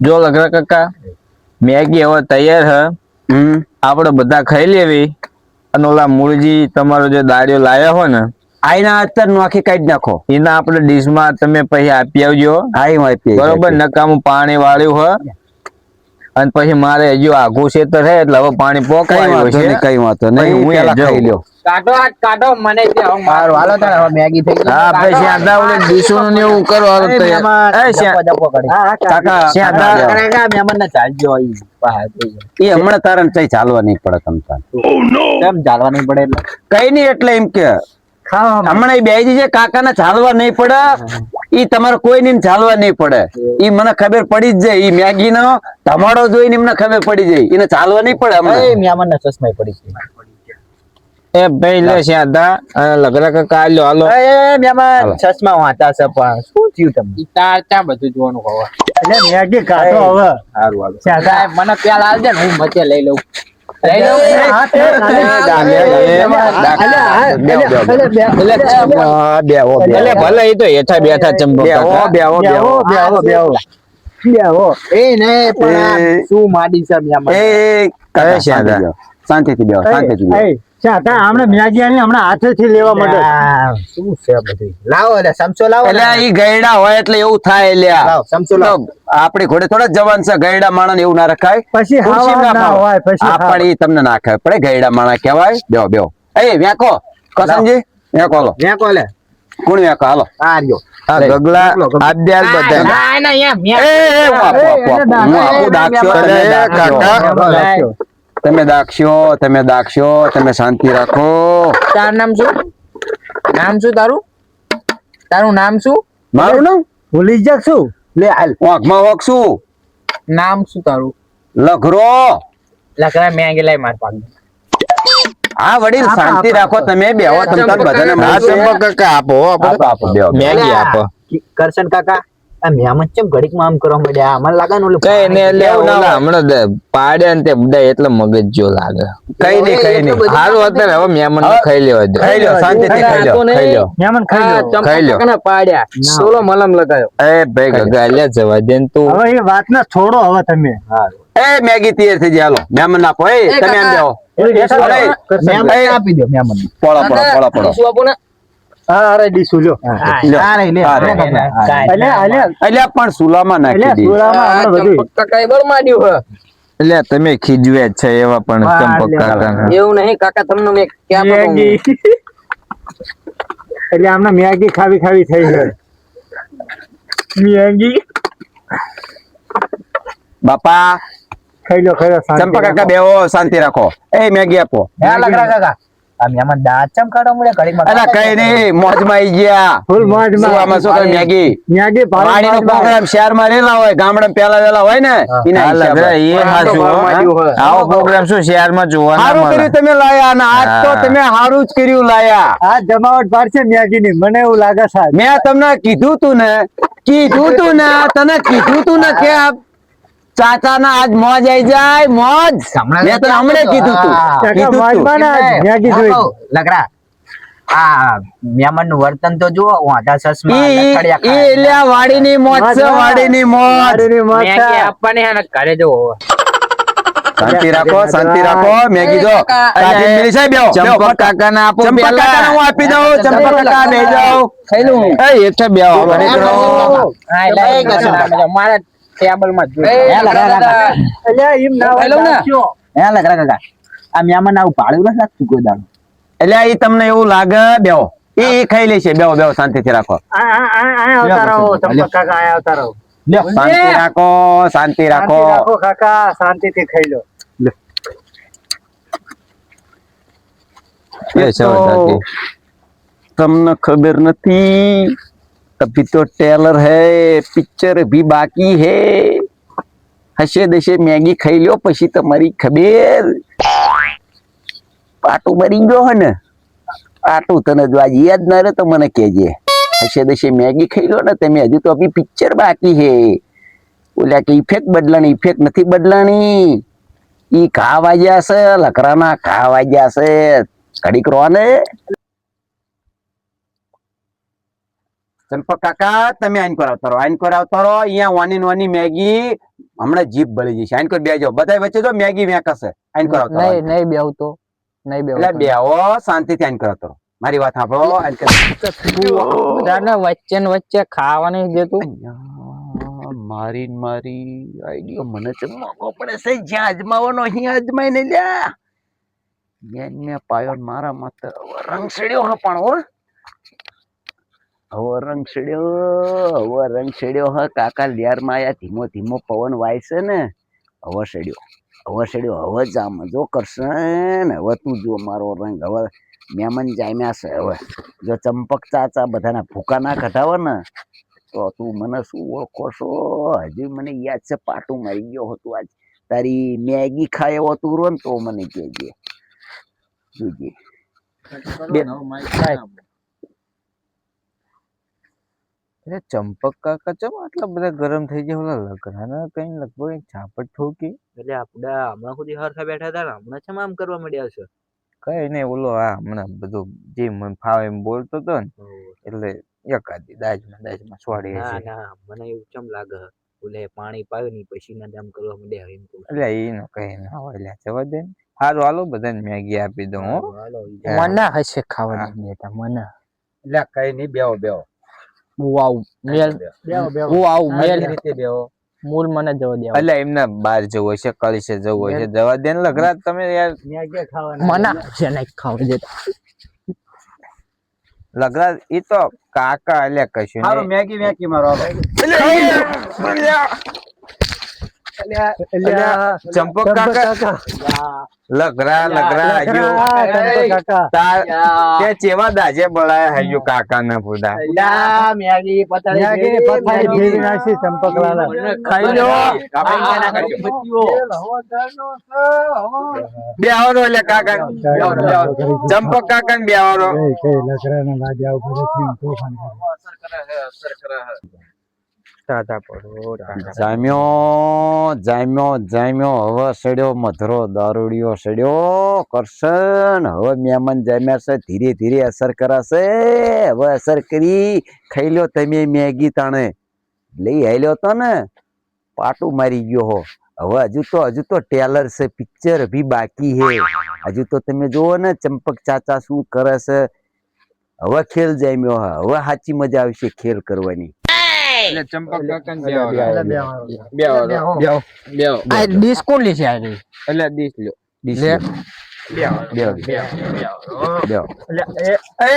જો લગરા કાકા મેગી હવે તૈયાર હ. હમ. આપણે બધા ખાઈ લેવી. અને ઓલા મૂળજી તમારો જે દાડિયો લાવ્યા હોય ને આઈના અત્યારે નોખી કાઢી નાખો. એના આપણે ડીશમાં તમે પછી આપી આવજો. આઈ આપી બરોબર? નકામું પાણી વાળ્યું હોય અને પછી મારે હજુ આઘું ક્ષેત્ર છે એટલે હવે પાણી પોકાયું છે. કઈ વાંધો નહીં. હું પેલા ખાઈ લ્યો. કાઢો આ કાઢો મને જે હાલો તારે હવે મેગી થઈ ગઈ. હા પછી આદા ઓલે ડીશોનું ને એવું કરો હાલો એ. કાકા. કાકા, ચાલજો હમણાં તારે કઈ ચાલવા નહીં પડે તમ તાર. કેમ ચાલવા નહીં પડે એટલે? કઈ નહીં એટલે એમ કે. હમણાં એ બેજી છે કાકા ને ચાલવા નહીં પડે. ઈ તમારે કોઈને ચાલવા નહીં પડે. ઈ મને ખબર પડી જ જાય. ઈ મેગી નો ધમાડો જોઈને એમને ખબર પડી જાય. એને ચાલવા નહીં પડે એ મહેમાનને ચશ્માય પડી જાય એ ભાઈ લે શ્યાદા લગરા કાકા આલ્યો હાલો એ મેમા ચશ્મા વાંચા છે પણ શું થયું તમને? તાર ત્યાં બધું જોવાનું હવે? મેગી કાઢો હવે. સારું હાલો મને પેલા આલજે ને હું મચે લઈ લઉં. ભલે એ તો હેઠા બેઠા ચંપો બેહો. બેહો બેહો બેહો બેહો બેહો એ ને પણ શું માડી છે શાંતિથી બેહો શાંતિથી બેહો ચાતા હમણાં આલી હમણાં હાથેથી લેવા આ શું છે બધું? લાવો એટલે સમસો લાવો એટલે ઈ ગયડા હોય એટલે એવું થાય લ્યા. લાવો સમસો લાવો. આપણી ઘોડે થોડા જવાન છે ગયડા માણસ એવું ના રખાય. પછી હાવા ના હોય પછી આ ઈ તમને ના ખાય. પડે ગયડા માણસ કહેવાય? બેહો બેહો. એ વ્યાકો. કસમજી વ્યાકો હાલો. વ્યાકો લે. કોણ વ્યાકો? હાલો. આ ગગલા આદ્યાલ બધા ના ના એ એ, હું આપું, આપું, આપું. હું આપું, દાખશો, તમે એ, દાખશો. કાકા. તમે દાખશો તમે દાખશો તમે શાંતિ રાખો. તાર નામ શું? નામ શું તારું? તારું નામ શું? મારું નામ? ભૂલી જા લે હાલ. વાંકમાં વાંક શું નામ શું તારું? લખરો. લખરા મેં લાય માર પાડ. હા વડીલ શાંતિ રાખો તમે બેહો તમ બધાને હા મળશે. કાકા આપો આપો, આપો. મેગી આપો. કરશન કાકા? આ ચમ ઘડીક આમ કરવા માંડ્યા મને લાગે ને કઈ ને એટલે ઓલા હમણાં દ- ને તે બધા એટલે મગજ જો લાગે. કઈ નહીં કઈ અત્યારે હવે મેમન ખાઈ લેવા દો. ખાઈ લો શાંતિથી ખાઈ લો ખાઈ લો મહેમાન ખાઈ લો ખાઈ લ્યો. પાડ્યા. સોલો મલમ લગાયો. એ ભાઈ ગગા લે જવા દે ને તું. હવે એ વાત ના છોડો હવે તમે. એ મેગી તૈયાર થઈ જાય હાલો. મેમન આપો એ તમે આમ આપી દો મહેમાન પડો પડો પડો પોળો. હા અરે ડીસુ લ્યો. લે પણ સુલામાં નાખી દી સુરામાં આપણે બધું એટલે તમે ખીજવે છે એવા પણ ચંપક કાકા એવું નહીં કાકા તમને મેં ક્યાં મેગી. એટલે આમને મેગી ખાવી ખાવી થઈ ગઈ. મેગી. બાપા. ખાઈ લો ખાઈ લો શાંતિ ચંપા કાકા રાખો. શાંતિ રાખો. એ મેગી આપો. કાકા. આ મહેમાન દાંત ચમ કાઢો મળે ઘડીક અલા કઈ નહીં મોજમાં આઈ ગયા ફૂલ મોજમાં. આમાં શું કરે મેગી મેગી ભાવે વાડીનો મોજમાં. પ્રોગ્રામ શહેરમાં રહેલા હોય ગામડામાં પેલા વેલા હોય ને એના હિસાબે. એ હાચું હો. ભાવમાં જેવું હોય. આવો પ્રોગ્રામ શું શહેરમાં જોવા ના હારું કર્યું તમે લાયા અને આજ તો તમે હારું જ કર્યું લાયા આ જમાવટ પાડશે મેગી ની મને એવું લાગે છે મેં તમને કીધું તું ને કીધું તું ને તને કીધું તું ને કે ચાચા ના આજ મોજ આઈ જાય મોજ. મેં તને હમણે કીધું તું. કીધું લગડા આ મહેમાનનું વર્તન તો જુઓ વાંધા સસમા ઈ ઈ ખાય. વાડીની મોજ છે વાડીની મોજ. વાડીની મોજ છે. આપવાની હે ઘરે જુઓ. શાંતિ રાખો શાંતિ રાખો. મેગી જો. મિલી સાહેબ ચંપક કાકા ને આપો ચંપક. હું આપી દઉં ચંપક કાકા બે જાઓ ખાઈ લઉં એ હેઠે બેહો. ઘડીક રહો. હા, એટલે એ કરશે ના, મારા ટેબલમાં એટલે એ તમને એવું લાગે બેહો. ઈ ઈ ખાઈ લેશે બેહો રહો શાંતિ રાખો. શાંતિ રાખો શાંતિ રાખો. કાકા શાંતિથી ખાઈ લો. એ. તમને ખબર નથી. અભી તો ટેલર હૈ પિક્ચર ભી બાકી હૈ હશે દશે મેગી ખાઈ લ્યો પછી તમારી ખબેર પાટું મરી ગયો હે ને પાટું તને જો આજ યાદ ના રહે તો મને કહેજે હશે દશે મેગી ખાઈ લો ને તમે હજુ તો અભી પિક્ચર બાકી હે ઓલા કે ઇફેક્ટ બદલાણી ઇફેક્ટ નથી બદલાણી ઈ ઘા વાગ્યા છે લકરાના ઘા વાગ્યા છે ઘડીક રો ને ચંપક કાકા તમે આઈન કોર આવતા રહો આઈન કોર આવતા રહો અહીંયા વાની વાની મેગી હમણાં જીભ બળી જશે. આઈન કર બેજો બધા વચ્ચે જો મેગી વેકશે. આઈન કોર તો. નહીં નહીં બેવ તો નહીં બેવ એટલે બેવો શાંતિથી આઈન કરો તો મારી વાત સાંભળો આઈન કોર બધાને વચ્ચે ને વચ્ચે ખાવાની દેતું મારી મારી આઈડિયો મને મોકો પડે છે. જ્યાં અજમાવાનો અહીં અજમાઈ ને લ્યા મેં મેં પાયો મારા માત્ર રંગ સડ્યો હા પણ હો. હવે રંગ સડ્યો હવે રંગ સડ્યો હ કાકા લેરમાં આયા ધીમો ધીમો પવન વાય છે ને હવે સડ્યો હવે સડ્યો હવે જામ જો ને હવે તું જો મારો રંગ હવે મેમન જામ્યા છે હવે. જો ચંપક ચાચા બધાના ભૂકા ના કઢાવે ને તો તું મને શું ઓળખો છો હજી મને યાદ છે પાટું મારી ગયો હતું આજ. તારી મેગી ખાય એવો તું રો ને તો મને કહેજે. જોજે. બે એટલે ચંપક કાકા ચમ આટલા બધા ગરમ થઈ ગયા? ઓલા લગરાના કઈ લગભગ એક ઝાપટ ઠોકી એટલે આપણે હમણાં સુધી હરખા બેઠા હતા ને હમણાં ચમ આમ કરવા મળ્યા છે? કઈ નહીં ઓલો આ હમણાં બધું જે મને ફાવે એમ બોલતો હતો ને એટલે એકાદી દાજમાં દાજમાં છોડી ના ના મને એવું ચમ લાગે ઓલે પાણી પાયું ની પછી ના આમ કરવા માંડ્યા એમ. એટલે એનો કઈ ના હોય એટલે જવા દે સારું હાલો બધાને મેગી આપી દઉં. મને હશે ખાવા મના મને. એટલે કઈ નહીં બેહો બેહો. હું આવું મેલ હું આવું મેલ રીતે બેહો. મૂળ મને જવા દેવા. એટલે એમને બહાર જવું હશે કળીશે જવું હશે. જવા દે ને લગરા તમે યાર મના. છે નહીં ખાવા દેતા લગરા ઈ તો કાકા એટલે કશું નહીં. મેગી મેગી મારો. અલ્યા, ચંપક ચંપક કાકા. લગરા લગરા કાકા. ચેવા દાજે બળાય હજુ કાકા ના ફૂડા મેગી પથારી ભેરી નાખી ચંપકલાલા ખાઈ લો. બે આવરો એટલે કાકા. ચંપક કાકા ને બે આવરો ટાટા પડો જામ્યો જામ્યો જામ્યો. હવે સડ્યો મધરો દારૂડિયો સડ્યો. કરશન હવે મેમન જામ્યા છે. ધીરે ધીરે અસર કરાશે. હવે અસર કરી. ખાઈ લ્યો તમે મેગી તાણે. લઈ આલ્યો તો ને. પાટું મારી ગયો હો. હવે હજુ તો હજુ તો ટેલર છે. પિક્ચર ભી બાકી હે. હજુ તો તમે જુઓ ને ચંપક ચાચા શું કરે છે. હવે ખેલ જામ્યો હવે સાચી મજા આવશે ખેલ કરવાની.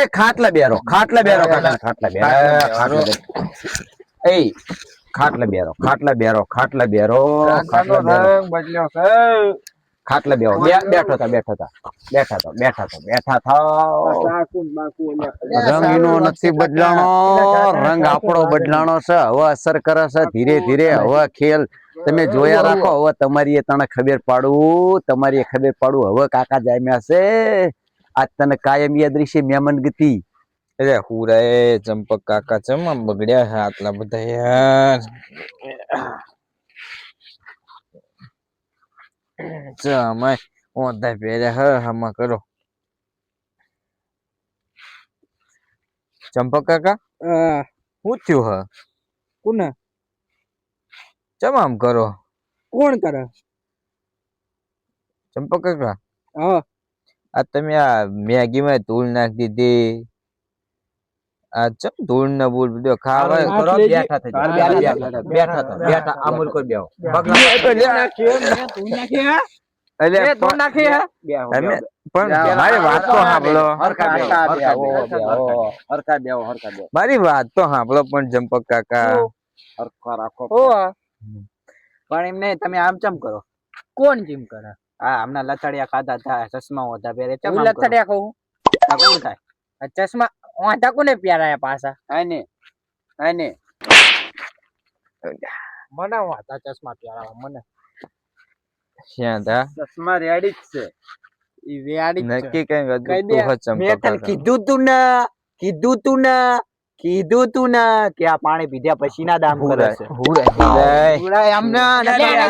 ખાટલા બેરો. ખાટલા બેરો ખાટલા બેરો. ખાટલા બેરો. એ ખાટલા બેરો. ખાટલા બેરો. ખાટલા બેરો. ખાટલા બદલ્યો છે. ખાટલા બેરો બે- બેઠો હતા બેઠો તા બેઠા હતા બેઠા તો બેઠા થાવ. રંગ એનો નથી બદલાણો. રંગ આપણો બદલાણો છે. હવે અસર કરે છે. ધીરે ધીરે હવે ખેલ. તમે જોયા રાખો હવે તમારી એ તને ખબર પાડું. તમારી એ ખબર પાડું. હવે કાકા જામ્યા છે. આજ તને કાયમ યાદ રહેશે મેમન ગતિ. અરે હુરાએ ચંપક કાકા ચમ બગડ્યા છે આટલા બધા યાર. ચમાય ઓંધા પહેર્યા હ હમા કરો. ચંપક કાકા? હું થયું હ? કોને? ચમ આમ કરો? કોણ કરે? ચંપક કાકા? હા. આ તમે આ મેગી માં ધૂળ નાખી દીધી. ચમ ધૂળ ને બૂળ બધું ખાવા કરો, બેઠા થઈ. બેઠા, બેઠા, બેઠા થો, બેઠા, આ મુલકો બેહો. એટલે ધૂળ નાખી હે? બેહો, પણ મારી વાત તો સાંભળો. હરખા બેહો, હરખા બેહો, હરખા બેહો, હરખા બેહો. મારી વાત તો સાંભળો પણ જંપક કાકા. હરખા રાખો. પણ એમ નહીં તમે આમ ચમ કરો? કોણ જીમ કરે? હા હમણાં લથડિયા ખાધા હતા ચશ્મા હોતા પહેરે ચમ હું લથડિયા કહું? આ કોણ થાય આ ચશ્મા વાંધા કોને પ્યારાયા પાછા આને, આને. મને વાતા ચશ્મા પ્યારાવા મને શ્યાંધા ચશ્મા રેડી જ છે ઈ વેડી નક્કી કઈ દે. હોત મેં તને કીધું તું ને કીધું તું ને કીધું તું ને કે આ પાણી પીધા પછી ના દામ કરે છે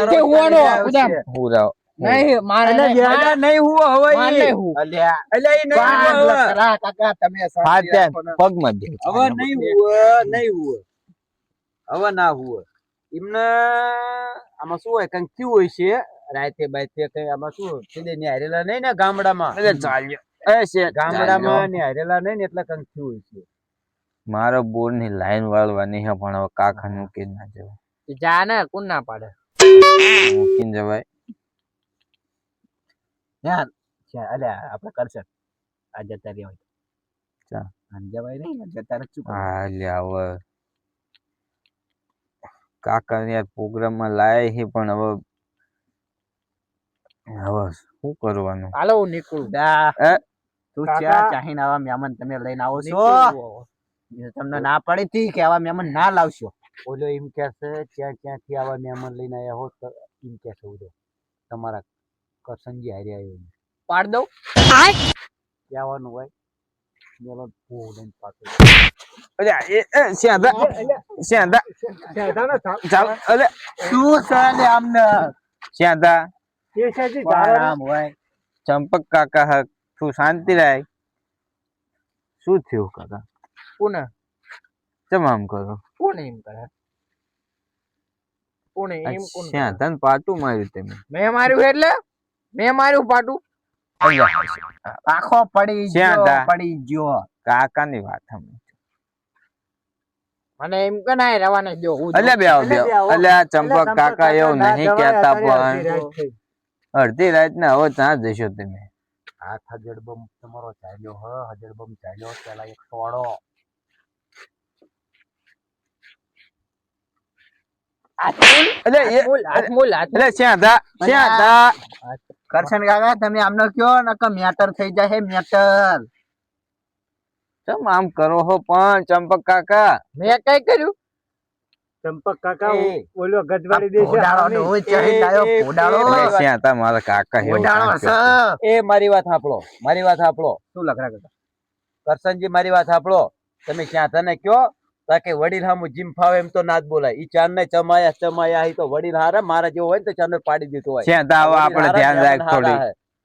નથી હુવાનો, ઉડા. હુરાવ નહીં મારે નહીં. યાર, હવે નહીં હું. અલ્યા, અલ્યા, નહીં કાન કાકા, તમે શાંતિ હાથ ત્યાં રાખો ને. પગમાં દે. હવે નહીં હુવે, નહીં હુવે. હવે ના હુવે. એમને આમાં શું હોય કંઈક થયું હોય છે? રાતે બાતે કઈ આમાં શું સીધે ને હારેલા નહીં ને ગામડામાં? એટલે ચાલ્યો. ગામડામાં ને હારેલા નહીં ને એટલે કંઈક થયું હોય છે. મારો બોરની લાઈન વાળવાની છે પણ હવે કાકા કે ના જવાય. જા ને કોણ ના પાડે? મૂકીને જવાય. છે અલ્યા આપણે કરશે. આ જતા રહ્યા હોય ચા. આમ નહીં જતા રહે હા લ્યા હવે. કાકા યાર પ્રોગ્રામ લાયા છે પણ હવે હવે શું કરવાનું? હાલો હું નીકળું. દા તું ચા ચાહીને આવા મહેમાન તમે લઈને આવો છો? તમને ના પાડી હતી કે આવા મહેમાન ના લાવશો. ઓલો એમ કે છે ક્યાં ક્યાંથી આવા મહેમાન લઈને આવ્યા હો એમ કે છે તમારા કરસનજી હારી આવ્યો પાડ દઉં? જવાનું હોય. મેલો ચાલ અલે શું આમને? ચંપક કાકા હક તું શાંતિ રાય. શું થયું કાકા? કોને? ચમ આમ કરો? કોને એમ કરે? કોને એમ કોને? શ્યાદા પાટું માર્યું તમે. મેં માર્યું એટલે? મેં માર્યું પાટું આખો પડી શ્યાં ગયો પડી ગયો. કાકાની વાત સાંભળ. મને એમ કે ના રવાને જો હું અલ્યા બે આવ બે અલ્યા ચંપક કાકા એવું નહીં કહેતા પણ. અડધી રાત ને હવે ત્યાં જશો તમે. હાથ હજડબમ તમારો ચાલ્યો હ હજડબમ ચાલ્યો પેલા એક ટોળો. અલે એ મૂલ હાથ મૂલ હાથ અલ્યા શ્યાદા શ્યાદા કરશન કાકા તમે આમનો કયો નકર મેટર થઈ જાય મેટર ચમ આમ કરો હો પણ ચંપક કાકા મેં કઈ કર્યું ચંપક કાકા એ, ઓલો ગજવાડી દેશે ઓડાળો. ડોહો ચડી લાયો, અલ્યા ભોડાળો. મારા કાકા હે ઓડાળો એ મારી વાત સાંભળો મારી વાત સાંભળો શું લખરા કરતા કરશનજી મારી વાત સાંભળો તમે ક્યાં તને કયો તાકે વડીલ હામુ જીમ ફાવે એમ તો ના જ બોલાય. ઈ ચાંદ ને ચમાયા ચમાયા હી તો વડીલ હારા મારા જેવો હોય ને તો ચાંદ પાડી દીધો હોય. ત્યાં હવે આપણે ધ્યાન રાખ થોડી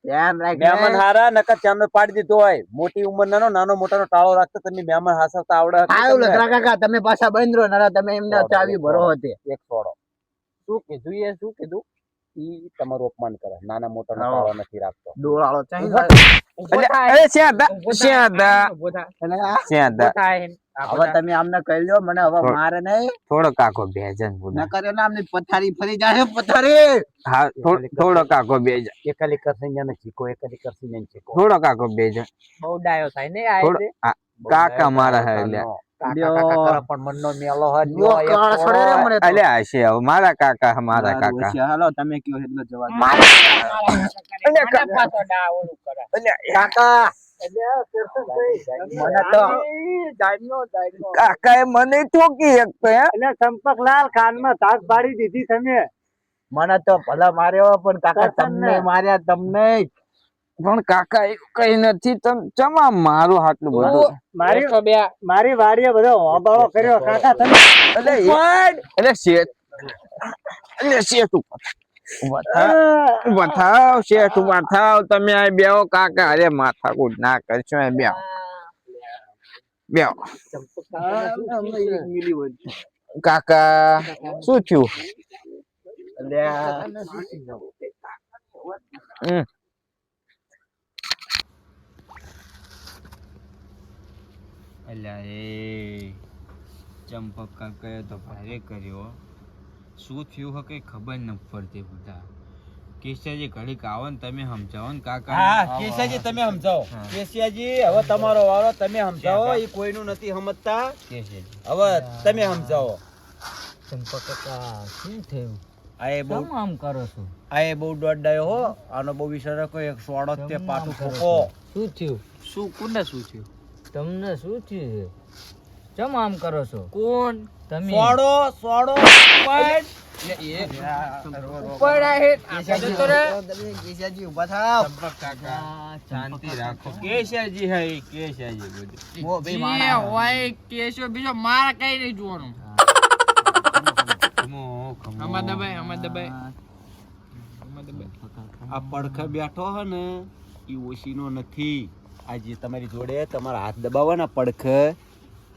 ધ્યાન મહેમાન હારા નકર ચાંદ પાડી દીધો હોય. મોટી ઉંમર નાનો નાનો મોટાનો ટાળો રાખતો તમે મહેમાન હાસવતા આવડે આવ? લખરા કાકા તમે પાછા બંધરો નરા તમે એમને ચાવી ભરો હતી. એક છોડો શું કીધું એ? શું કીધું? ઈ તમારું અપમાન કરે. નાના મોટા નો નથી રાખતો. ડોળાળો હવે તમે આમને કહી લ્યો મને હવે થોડ- મારે નહીં. થોડો કાકો બેજન બોલા ન કરે ને આમની પથારી ફરી જાય પથારી. હા થોડો કાકો બેજન એકાલી કરસંજાને ચીકો એકાલી ને ચીકો. થોડો કાકો બેજ બહુ ડાયો થાય ને આ કાકા મારા હે અલ્યા કાકા મારા કાકા હે, મારા સારું કાકા. હશે. હાલો તમે કયો એટલો જવાબ કાકા. પાછો ડા ઓલું કરે. કાકા. મને તો કાકાએ મને ઠોકી એક તો હે. એટલે તાક પાડી દીધી તમે. મને તો ભલા માર્યો પણ કાકા તમને માર્યા તમને. પણ કાકા એવું કઈ નથી. તમ ચમા મારું હાટલું બધું? મારી બે મારી વાડીએ બધો હોબાળો કર્યો. કાકા તમે એટલે એટલે શેઠ એટલે શેઠ ઉપર ઊભા થાવ ઊભા થાવ શેઠ થાવ. તમે આ બેહો કાકા. અરે માથા કૂટ ના કરશો એ બેહો. બેહો. કાકા શું થયું? હમ. અલ્યા એ ચંપક કર્યો તો ભારે કર્યો. શું થયું હ કઈ ખબર ન પડતી બધા. કેશિયાજી ઘડીક આવો ને તમે સમજાવો ને કાકા હા કેશિયાજી તમે સમજાવો. કેશિયાજી હવે તમારો વારો તમે સમજાવો એ કોઈનું નથી સમજતા. હવે તમે સમજાવો. શું થયું? આ એ બહુ આમ કરો છો? આ એ બહુ દોડાયો હો આનો બહુ વિચાર કોઈ એક સોડો જ તે પાટું શું થયું? શું કોને શું થયું? તમને શું થયું છે ચમ આમ કરો છો કોણ તમે સોડો સોડો મારા કઈ નહીં જોવાનું આમાં આ પડખે બેઠો હે ને ઈ ઓશીનો નથી આ જે તમારી જોડે તમારા હાથ દબાવવાના પડખ.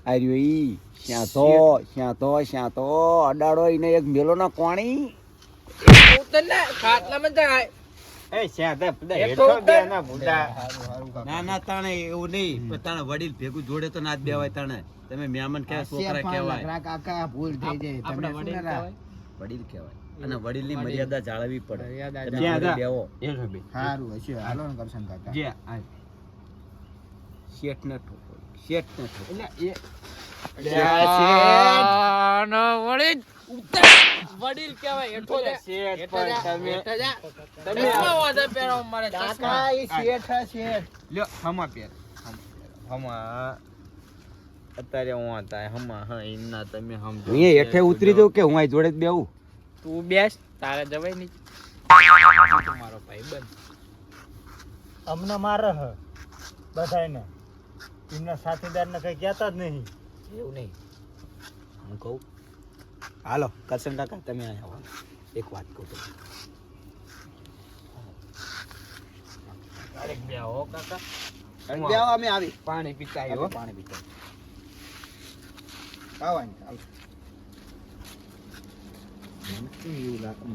આ રહ્યો ઈ શ્યાં તો શ્યાં તો શ્યાં તો અડાડો ઈને એક મેલો ના કોણી. ઉતર ખાટલામાં જાય. એ શ્યાધા તો હેઠો બે ના. ના ના તાણે એવું નહીં. પણ તાણે વડીલ ભેગું જોડે તો ના જ બેવાય તાણે. તમે મહેમાન કહેવાય છોકરા કહેવાય. કાકા ભૂલ થઈ જાય. આપણે વડીલ કહેવાય. વડીલ કહેવાય. અને વડીલની મર્યાદા જાળવવી પડે. મર્યાદા તમે એ સારું હશે. હાલો ને કરશન કાકા જે આ શેઠ ને ઠોકો. શેઠ ને ઠોકો. વડીલ કહેવાય હેઠો જા. શેઠ પણ તમે હેઠો જા. તમે ચશ્મા વાંધા પહેરો મારે ચશ્મા. લ્યો હમા પેર હમા અત્યારે હું હતા હમા હા ઇન્ના તમે સમજો. અહીંયા હેઠે ઉતરી દઉં કે હું આ જોડે જ બેહું? તું બેસ તારે જવાય નહીં. મારો ભાઈ બંધ. અમને મારે હ બધાયને. એમના સાથીદારને કઈ કહેતા જ નહીં. એવું નહીં. હું કહું હાલો કરશન કાકા તમે અહીંયા આવો. એક વાત કહું તમને. તારે બે કાકા. આવો. અમે આવી. પાણી પીતા આવ્યો પાણી પીતા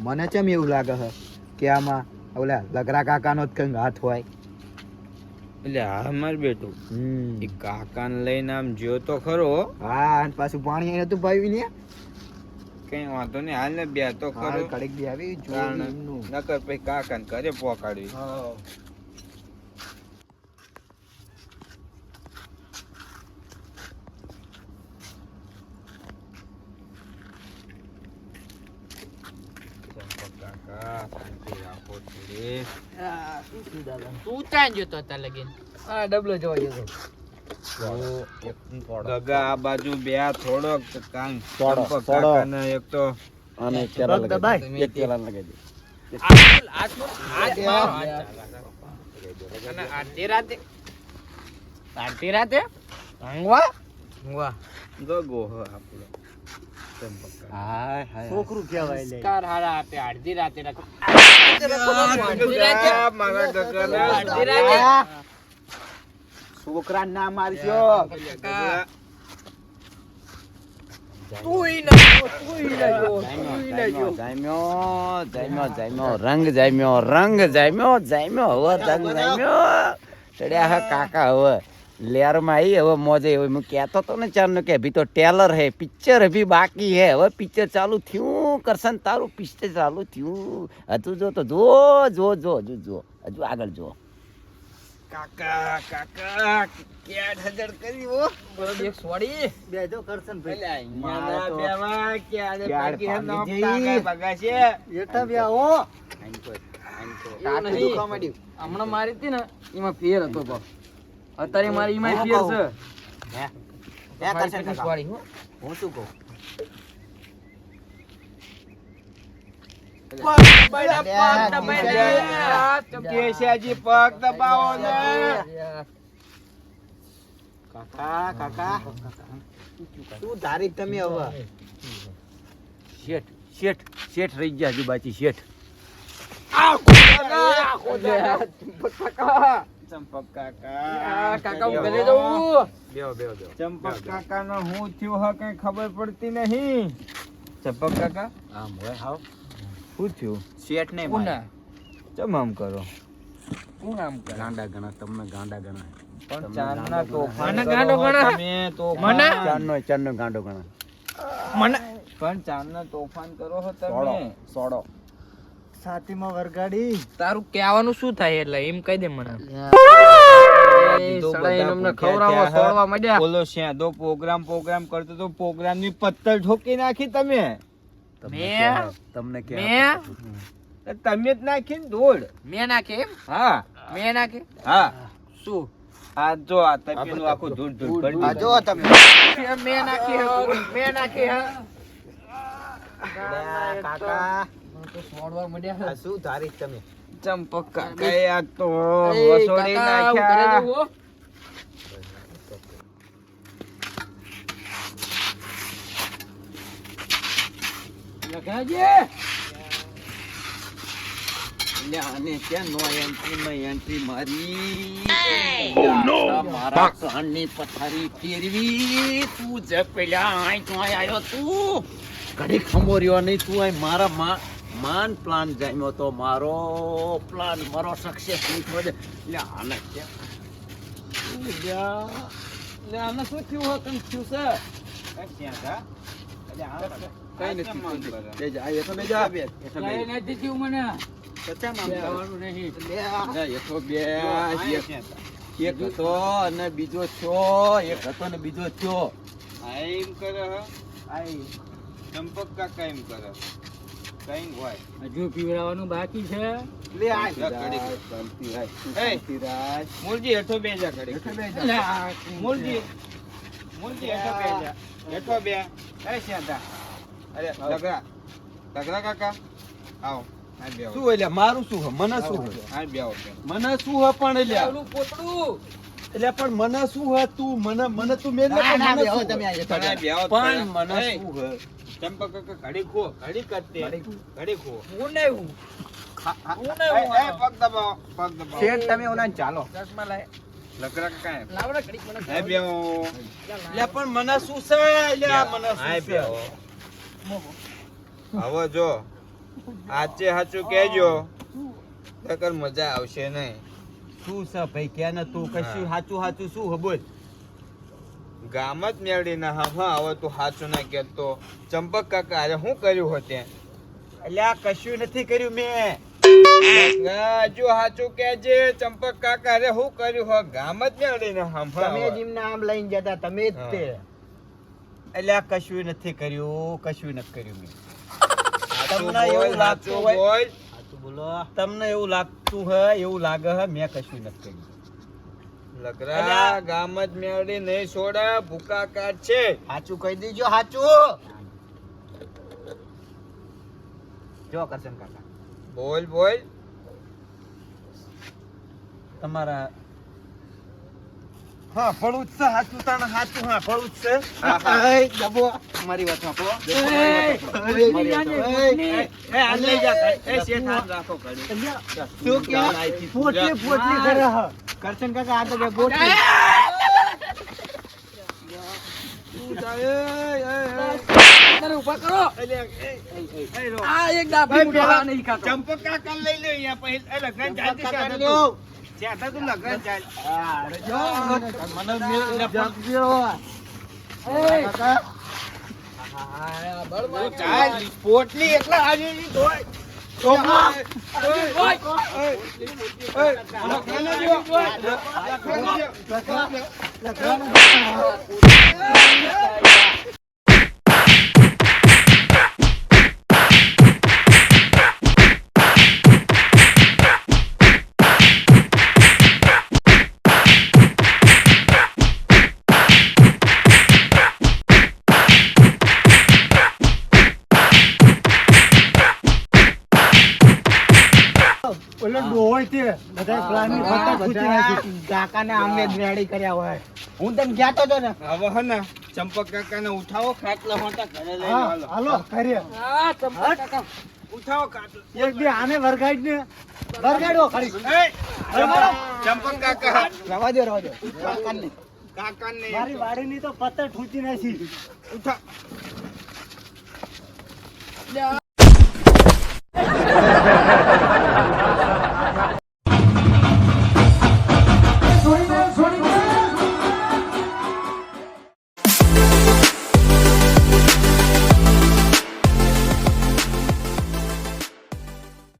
મને કેમ એવું લાગે છે કે આમાં ઓલા લગરા કાકાનો જ કંઈક હાથ હોય? એટલે હા માર બેટું. હમ. એ કાકાને લઈને આમ જ્યો તો ખરો. હા અને પાછું પાણી અહીં હતું ભાઈ ને? કઈ વાંધો નહીં હાલ ને બે તો ખરો. કડક બી આવી. નકર પછી કાકાને ઘરે પોકાડવી કાકા શાંતિ રાખો થોડી તું ત્યાં જતો હતા લગીન. હા ડબલો જોવા જતો ગગા આ બાજુ બે થોડોક કાંઈ થોડો, થોડો. અને એક તો અને કેરા લગાડી એક કેરા લગાડી આરતી રાતે? આરતી રાતે? ગગો આપણો. હાય હાય. છોકરું કહેવાય લે. કાર હારા આપે અડધી રાતે રાખો. ગગા, મારા ગગાના અડધી રાતે છોકરા ના જામ્યો, રંગ જામ્યો રંગ જામ્યો જામ્યો હવે રંગ જામ્યો. ચડ્યા હે કાકા હવે. લેરમાં આવી હવે મોજે હવે હું કહેતો તો ને ચારનો કે અભી તો ટેલર હે પિક્ચર અભી બાકી હે. હવે પિક્ચર ચાલુ થયું કરશન તારું પિક્ચર ચાલુ થયું. હજુ જો તો જો જો જો હજુ જો. હજુ આગળ જો. કાકા કાકા ક્યાં હજાર કરી હો. એક સોડી બેજો કરશન ભાઈ. મારા બેવા ક્યારે ક્યારે બાકી હે નોમ કાકા જઈ. બગાશે એઠા બ્યા હો એવું નહીં. હમણાં મારી હતી ને એમાં ફેર હતો બાપ અત્યારે મારી ઈમાઈ ફિયર છે. હે? હો હું. શું કહું? કેશિયાજી પગ દબાવો ને કાકા કાકા. શું તારીખ તમે હવે? શેઠ શેઠ શેઠ રહી ગયા હજુ બાકી શેઠ ચંપક કાકા. કાકા હું ઘરે જવું. બેહો બેહો બેહો. ચંપક કાકા નો હું થયું હ કઈ ખબર પડતી નહીં. ચંપક કાકા? આમ હોય હાવ. શું થયું? શેઠ ને કોના ચમ આમ કરો? કોણ આમ કરે? ગાંડા ગણા તમને ગાંડા ગણા. પણ ચાંદના ગાંડો તોફાન કરો ગાંડો ગણા. તમે તોફાન. મને? ચાંદનો ચાંદનો ગાંડો ગણા. મને? પણ ચાંદના તોફાન કરો હો તમે. સોડો છાતીમાં વરગાડી. તારું કહેવાનું શું થાય એટલે? એમ કહી દે મને. પ્રોગ્રામ પ્રોગ્રામ કરતો તો પ્રોગ્રામની પત્તર ઠોકી નાખી તમે. તમને? તમે જ નાખી ને દોડ. મેં નાખે એમ? હા. મેં નાખે? હા. શું? આ જો આ તપેલું આખું ધૂળ ધૂળ ભરી આ જો તમે. મેં નાખી મેં નાખી હે. કાકા. તો સોડવા માંડ્યા આ શું તારીખ તમે? ચંપક કાકાએ આ તો વસોડી કાકા, હું ઘરે નાખ્યા જવું હો. લખાજી. આને ક્યાં નો એન્ટ્રી માં એન્ટ્રી મારી. મારા કાનની પથારી ફેરવી. તું જે પેલા આઈ તો આયો તું. ઘડી ખમોર્યો નહીં તું આય મારા માં માન પ્લાન જામ્યો તો મારો પ્લાન મારો સક્સેસ નહીં થયો છે. એટલે આને લ્યા, આને શું થયું હોય? કંઈક થયું છે? કઈ નથી થયું. મને. એક- હતો અને બીજો છો એક હતો ને બીજો છો એમ કરે ચંપક કાકા એમ કરે. કઈ હોય. હજુ પીવડાવવાનું બાકી છે. લે આ મૂળજી હેઠો બે જા ઘડી લ્યા, મૂળજી. મૂળજી હેઠો બે જા. હેઠો બે. એ શ્યાદા. અરે લગરા લગરા કાકા? આવો. શું એટલે મારું શું હે? મને શું હે? બે મને શું હે પણ એટલે? આનું પોતળું. એટલે પણ મને શું હે તું? મને મને તું મેં પણ મને શું હે? ચંપક કાકા ઘડી ખો ઘડી કરતે. ઘડી ખો. હું નહીં હું. હું નહીં એ, પગ દબાવો પગ દબાવો. તમે ઓલા ચાલો. ચશ્મા લાય. કાકા મને. પણ મને શું છે? એટલે મને શું છે? આવો. હવે જો આચે સાચું કેજો નકર મજા આવશે નહીં. શું છે ભાઈ? કે ને તું? કશું સાચું સાચું શું હે બોલ ગામ જ મેળવી ના હા હા હવે તું સાચું ના કહેતો. ચંપક કાકા અરે શું કર્યું હોતે? એટલે આ કશું નથી કર્યું મેં. જો સાચું જે ચંપક કાકા અરે શું કર્યું હો ગામ જ મેળવી ના હા તમે જ એમને આમ લઈને જતા તમે જ તે. એટલે આ કશું નથી કર્યું કશું નથી કર્યું મેં. તમને એવું લાગતું હોય? બોલો. તમને એવું લાગતું હે એવું લાગે હે મેં કશું નથી કર્યું. લગરા ગામ જ મેળવી નહીં છોડે ભૂકા કાઢ છે. સાચું કહી દીજો સાચું. જો કરશન કાકા. બોલ બોલ. તમારા હા ફળું જ છે સાચું તાણે સાચું હા ફળું જ છે એય, મારી વાત પોતળી. એ આ લઈ જા એ શેઠ હાથ રાખો ઘડી શું કે? પોટલી પોટલી કરે હ. કરશન કાકા આ તો કે પોટલી તારે કરો. આ એક ખાતો. ચંપક કાકા લઈ લો અહીંયા પહેલા લગન લ્યો. જ્યાં તું લગન ચાલ પોટલી એટલા આવી ધોય ઓલો ડોય તે બધા પ્લાનની પત્તા ખૂંચી નાખી. કાકાને આમને રેડી કર્યા હોય. હું તને કહેતો તો ને. હવે હે ને ચંપક કાકાને ઉઠાવો ખાટલા હોતા ઘરે લઈ હાલો. હાલો કરીએ. હા ચંપક કાકા. ઉઠાવો ખાટલા. એક બે આને વરગાડી ને. વરગાડો ખરી એ, ચંપક કાકા. રવા દે રવા દે. કાકાને. કાકાને. મારી વાડીની તો પત્તા ઠૂંચી નાખી. ઉઠા. લ્યા,